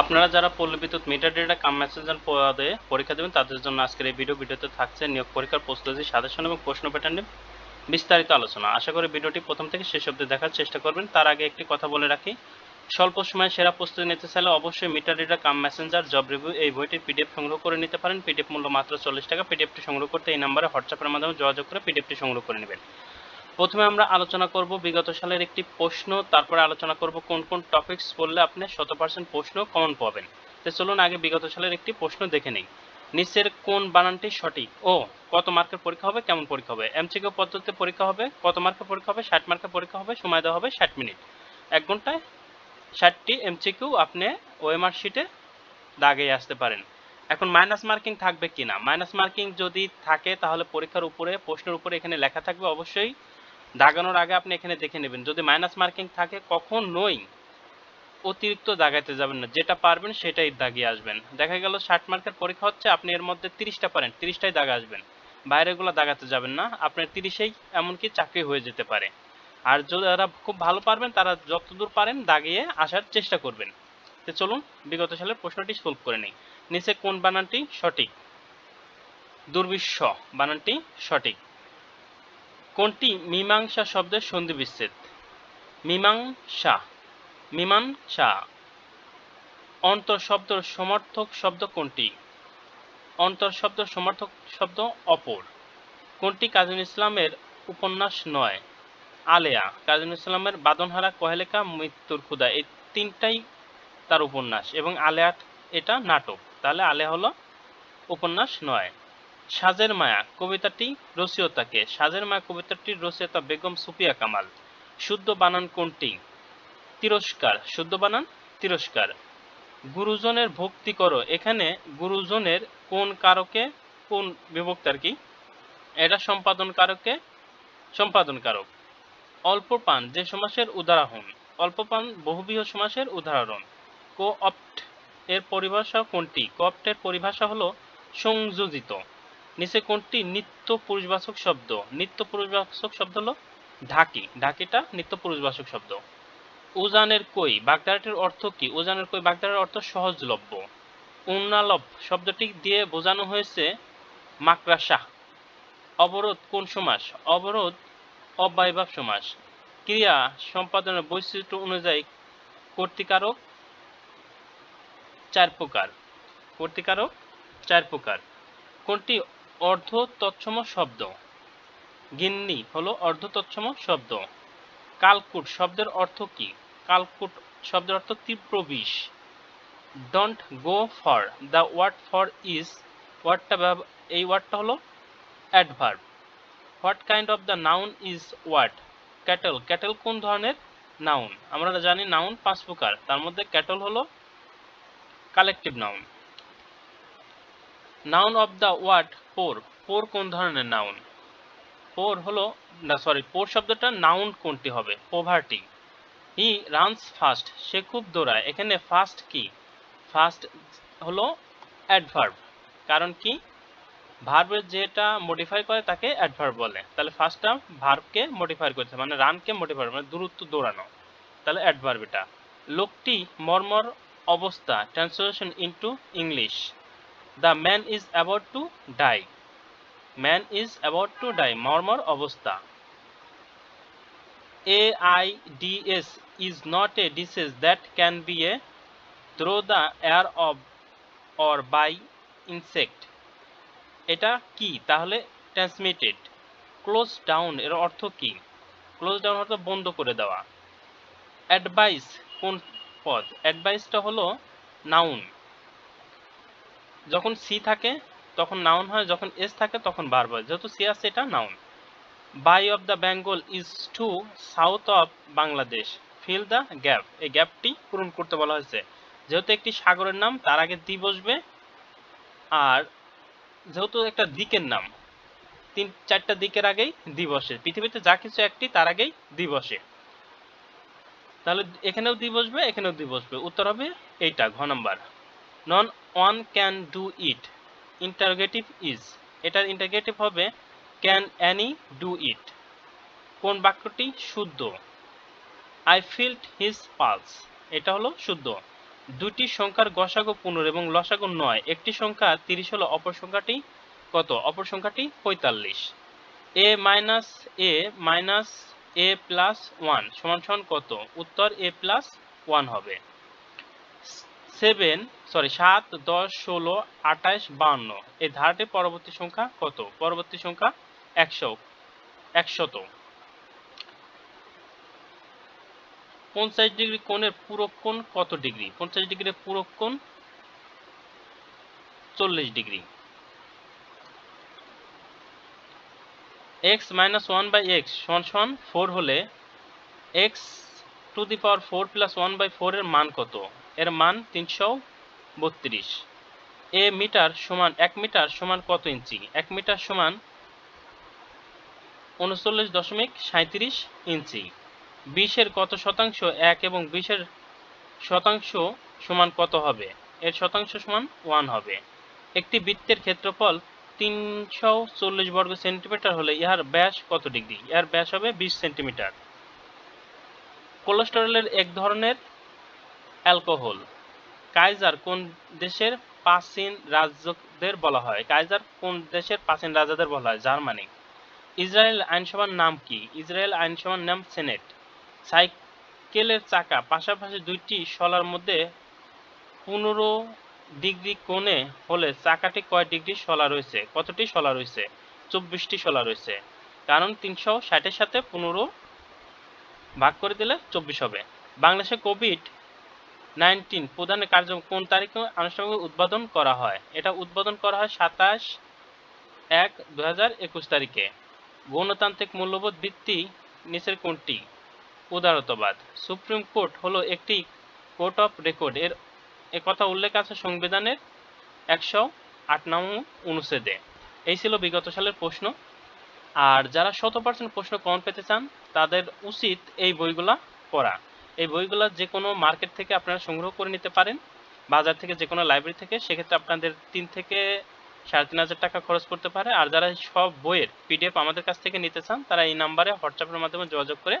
আপনারা যারা পল্লী বিদ্যুৎ মিটার ডেটা কাম মেসেঞ্জার পদে পরীক্ষা দেবেন, তাদের জন্য আজকের এই ভিডিও ভিডিওতে থাকছে নিয়োগ পরীক্ষার প্রস্তুতি সাজেশন এবং প্রশ্ন প্যাটার্ন বিস্তারিত আলোচনা। আশা করি ভিডিওটি প্রথম থেকে শেষ অবধি দেখার চেষ্টা করবেন। তার আগে একটি কথা বলে রাখি, স্বল্প সময়ে সেরা প্রস্তুতি নিতে চাইলে অবশ্যই meter data cum messenger job review এই বইটির পিডিএফ সংগ্রহ করে নিতে পারেন। পিডিএফ মূল্য মাত্র চল্লিশ টাকা। পিডিএফটি সংগ্রহ করতে এই নাম্বারে হোয়াটসঅ্যাপের মাধ্যমে যোগাযোগ করে পিডিএফটি সংগ্রহ করে নেবেন। প্রথমে আমরা আলোচনা করব বিগত সালের একটি প্রশ্ন, তারপরে আলোচনা করব কোন কোন টপিকস পড়লে আপনি শত পার্সেন্ট প্রশ্ন কমন পাবেন। তো চলুন আগে বিগত সালের একটি প্রশ্ন দেখে নেই। নিচের কোন বানানটি সঠিক? ও, কত মার্কের পরীক্ষা হবে? কেমন পরীক্ষা হবে? এমসিকিউ পদ্ধতিতে পরীক্ষা হবে? কত মার্কের পরীক্ষা হবে? ষাট মার্কের পরীক্ষা হবে? সময় দেওয়া হবে ষাট মিনিট। এক ঘন্টায় ষাটটি এমসিকিউ আপনি ওএমআর শিটে দাগে আসতে পারেন। এখন মাইনাস মার্কিং থাকবে কিনা? মাইনাস মার্কিং যদি থাকে তাহলে পরীক্ষার উপরে, প্রশ্নের উপরে এখানে লেখা থাকবে অবশ্যই দাগানোর আগে আপনি এখানে দেখে নেবেন। যদি মাইনাস মার্কিং থাকে, কখন কখনোই অতিরিক্ত দাগাইতে যাবেন না। যেটা পারবেন সেটাই দাগিয়ে আসবেন। দেখা গেল ষাট মার্কের পরীক্ষা হচ্ছে, আপনি এর মধ্যে তিরিশটা পারেন, তিরিশটাই দাগা আসবেন। বাইরেগুলো দাগাতে যাবেন না, আপনার তিরিশেই এমনকি চাকরি হয়ে যেতে পারে। আর যারা খুব ভালো পারবেন, তারা যতদূর পারেন দাগিয়ে আসার চেষ্টা করবেন। তো চলুন, বিগত সালের প্রশ্নটি সলভ করে নেই। নিচে কোন বানানটি সঠিক? দুর্বিশ্ব বানানটি সঠিক। কোনটি মীমাংসা শব্দের সন্ধি বিচ্ছেদ? মীমাংসা। মীমাংসা। অন্তর শব্দের সমর্থক শব্দ কোনটি? অন্তর শব্দ সমর্থক শব্দ অপর। কোনটি কাজী ইসলামের উপন্যাস নয়? আলেয়া। কাজী ইসলামের বাদনহারা, কহেলেকা, মৃত্যুর ক্ষুদা এই তিনটাই তার উপন্যাস এবং আলেয়া এটা নাটক। তাহলে আলেয়া হলো উপন্যাস নয়। সাজের মায়া, কবিতাটি রসিয়তাকে। সাজের মায়া কবিতাটির রসিয়তা বেগম সুফিয়া কামাল। শুদ্ধ বানান কোনটি? তিরস্কার। শুদ্ধ বানান তিরস্কার। গুরুজনের ভক্তি করো। এখানে গুরুজনের কোন কারকে? কোন বিভক্ত আর কি? এটা সম্পাদন কারকে? সম্পাদন কারক। অল্প পান, যে সমাসের উদাহরণ। অল্প পান, বহুবিহ সমাসের উদাহরণ। কো অপ্ট এর পরিভাষা কোনটি? কপ্টের পরিভাষা হলো সংযোজিত। নিচে কোনটি? নিত্য পুরুষবাচক শব্দ। নিত্য পুরুষবাচক শব্দ হলো ঢাকি। ঢাকিটা নিত্য পুরুষবাচক শব্দ। উজানের কই? বাগদারাটির অর্থ কি? উজানের কই? বাগদারের অর্থ সহজলভ্য। উন্নালভ শব্দটি দিয়ে বোঝানো হয়েছে মাকড়াসা অবরোধ কোন সমাস? অবরোধ অব্যয়ভাব সমাস। ক্রিয়া সম্পাদনের বৈশিষ্ট্য অনুযায়ী কর্তিকারক চার প্রকার। কর্তিকারক চার প্রকার। কোনটি অর্ধ তৎসম শব্দ। গিন্নি হলো অর্ধ তৎসম শব্দ। কালকুট শব্দের অর্থ কি? কালকুট শব্দের অর্থ তীব্র বিষ। Don't go for the word for is ওয়ার্ডটা এই ওয়ার্ডটা হলো adverb what kind of the noun is word cattle cattle কোন ধরনের নাউন আমরা জানি নাউন পাঁচ প্রকার। তার মধ্যে ক্যাটল হলো collective noun noun of the word pour pour কোন ধরনের নাউন পোর হলো, না সরি পোর শব্দটা নাউন কোনটি হবে? পোভার্টি হি রানস ফাস্ট সে খুব দৌড়ায়। এখানে ফাস্ট কি? ফাস্ট হলো অ্যাডভার্ব কারণ কি? ভার্বের যেটা মডিফাই করে তাকে অ্যাডভার্ব বলে। তাহলে ফার্স্টটা ভার্বকে মডিফাই করতে মানে রানকে মডিফাই মানে দূরত্ব দৌড়ানো। তাহলে অ্যাডভার্ব এটা। লোকটি মর্মর অবস্থা translation into English the man is about to die man is about to die মর্মর অবস্থা A I D S is not a disease that can be a through the air of or by insect এটা কি? তাহলে transmitted close down এর অর্থ কি? Close down অর্থ বন্ধ করে দেওয়া। অ্যাডভাইস কোন পদ? অ্যাডভাইসটা হলো নাউন যখন সি থাকে, তখন নাউন হয়, যখন এস থাকে, তখন বার হয়। যেহেতু সি আছে, এটা noun bay of the Bengal is to south of Bangladesh fill the gap এই গ্যাপটি পূরণ করতে বলা হয়েছে। যেহেতু একটি সাগরের নাম, তার আগে দি বসবে। আর যেহেতু একটা দিকের নাম, তিন, চারটা দিকের আগেই দিবসে পৃথিবীতে যা কিছু একটি, তার আগেই দিবসে তাহলে এখানেও দি বসবে, এখানেও দি বসবে। উত্তর হবে এইটা, ঘ number. No one can do it interrogative is এটার ইন্টারগেটিভ হবে ক্যান অ্যানি ডু ইট কোন বাক্যটি শুদ্ধ? আই ফিল্ড হিজ পালস এটা হলো শুদ্ধ। দুটি সংখ্যার গসাগু পনেরো এবং লসাগু নয়। একটি সংখ্যা তিরিশ হলো, অপর সংখ্যাটি কত? অপর সংখ্যাটি পঁয়তাল্লিশ। A minus a minus a plus one সমান সমান কত? উত্তর এ প্লাস ওয়ান হবে। সেভেন সরি, সাত, দশ, ষোলো, আঠাশ বান্ন এই ধারাটির পরবর্তী সংখ্যা কত? পরবর্তী সংখ্যা একশো, একশত। পঞ্চাশ ডিগ্রি কোণের পূরক কোণ কত ডিগ্রি? পঞ্চাশ ডিগ্রির পূরক কোণ চল্লিশ degree. X minus one by x সমান সমান ফোর হলে x to the power four plus one by four এর মান কত? এর মান তিনশো বত্রিশ। এ মিটার সমান, এক মিটার সমান কত ইঞ্চি? এক মিটার সমান উনচল্লিশ দশমিক সাঁত্রিশ ইঞ্চি। কত শতাংশ? এক এবং বিশের শতাংশ সমান কত হবে? এর শতাংশ সমান ওয়ান হবে। একটি বৃত্তের ক্ষেত্রফল তিনশো চল্লিশ বর্গ সেন্টিমিটার হলে ইহার ব্যাস কত ডিগ্রি? ইহার ব্যাস হবে বিশ সেন্টিমিটার। কোলেস্টেরলের এক ধরনের অ্যালকোহল। কাইজার কোন দেশের প্রাচীন রাজ্যদের বলা হয়? কাইজার কোন দেশের প্রাচীন রাজাদের বলা হয়? জার্মানি। ইসরায়েল আইনসভার নাম কি? ইসরায়েল আইনসভার নাম সেনেট। সাইকেলের চাকা, পাশাপাশি দুইটি শলার মধ্যে পনেরো ডিগ্রি কোণে হলে চাকাটি কয় ডিগ্রি শলা রয়েছে? কতটি শলা রয়েছে? চব্বিশটি শলা রয়েছে। কারণ তিনশো ষাটের সাথে পনেরো ভাগ করে দিলে চব্বিশ হবে। বাংলাদেশে কোভিড নাইনটিন প্রধান কার্যক্রম কোন তারিখে আনুষ্ঠানিক উদ্বোধন করা হয়? এটা উদ্বোধন করা হয় সাতাশ এক দু তারিখে। গণতান্ত্রিক মূল্যবোধ ভিত্তি নিচের কোনটি? উদারতবাদ। সুপ্রিম কোর্ট হলো একটি কোর্ট অফ রেকর্ড। এর কথা উল্লেখ আছে সংবিধানের একশো আট নং অনুচ্ছেদে। এই ছিল বিগত সালের প্রশ্ন। আর যারা শত পার্সেন্ট প্রশ্ন কম পেতে চান, তাদের উচিত এই বইগুলা পড়া। এই বইগুলো যে কোনো মার্কেট থেকে আপনারা সংগ্রহ করে নিতে পারেন, বাজার থেকে যে কোনো লাইব্রেরি থেকে, সেক্ষেত্রে আপনাদের তিন থেকে সাড়ে তিন হাজার টাকা খরচ করতে পারে। আর যারা সব বইয়ের পিডিএফ আমাদের কাছ থেকে নিতে চান, তারা এই নাম্বারে হোয়াটসঅ্যাপের মাধ্যমে যোগাযোগ করে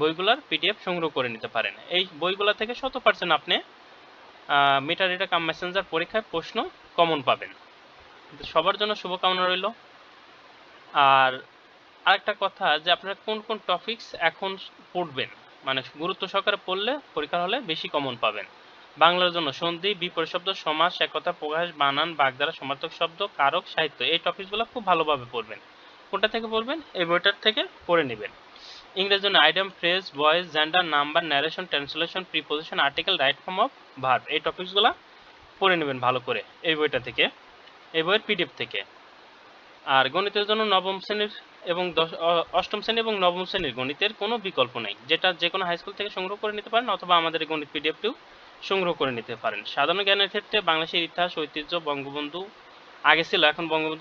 বইগুলার পিডিএফ সংগ্রহ করে নিতে পারেন। এই বইগুলো থেকে শত পার্সেন্ট আপনি মিটার রিডার কাম মেসেঞ্জার পরীক্ষায় প্রশ্ন কমন পাবেন। সবার জন্য শুভকামনা রইল। আর আরেকটা কথা যে আপনারা কোন কোন টপিকস এখন পড়বেন? মানে গুরুত্ব সহকারে পড়লে পরীক্ষার হলে বেশি কমন পাবেন। বাংলার জন্য সন্ধি, বিপরীত শব্দ, সমাস, একতা, প্রকাশ, বানান, বাগধারা, সমার্থক শব্দ, কারক, সাহিত্য, এই টপিকসগুলো খুব ভালোভাবে পড়বেন। কোনটা থেকে পড়বেন? এই বইটার থেকে পড়ে নেবেন। ইংরেজি জন্য item phrase voice gender number narration translation preposition article right form of verb এই টপিকসগুলো পড়ে নেবেন ভালো করে, এই বইটা থেকে, এই বইয়ের পিডিএফ থেকে। আর গণিতের জন্য নবম শ্রেণির এবং অষ্টম শ্রেণি এবং নবম শ্রেণির গণিতের কোনো বিকল্প নেই, যেটা যে কোনো হাইস্কুল থেকে সংগ্রহ করে নিতে পারেন অথবা আমাদের গণিত পিডিএফটিও সংগ্রহ করে নিতে পারেন। সাধারণ জ্ঞানের ক্ষেত্রে বাংলাদেশের ইতিহাস, ঐতিহ্য, বঙ্গবন্ধু আগে ছিল, এখন বঙ্গবন্ধু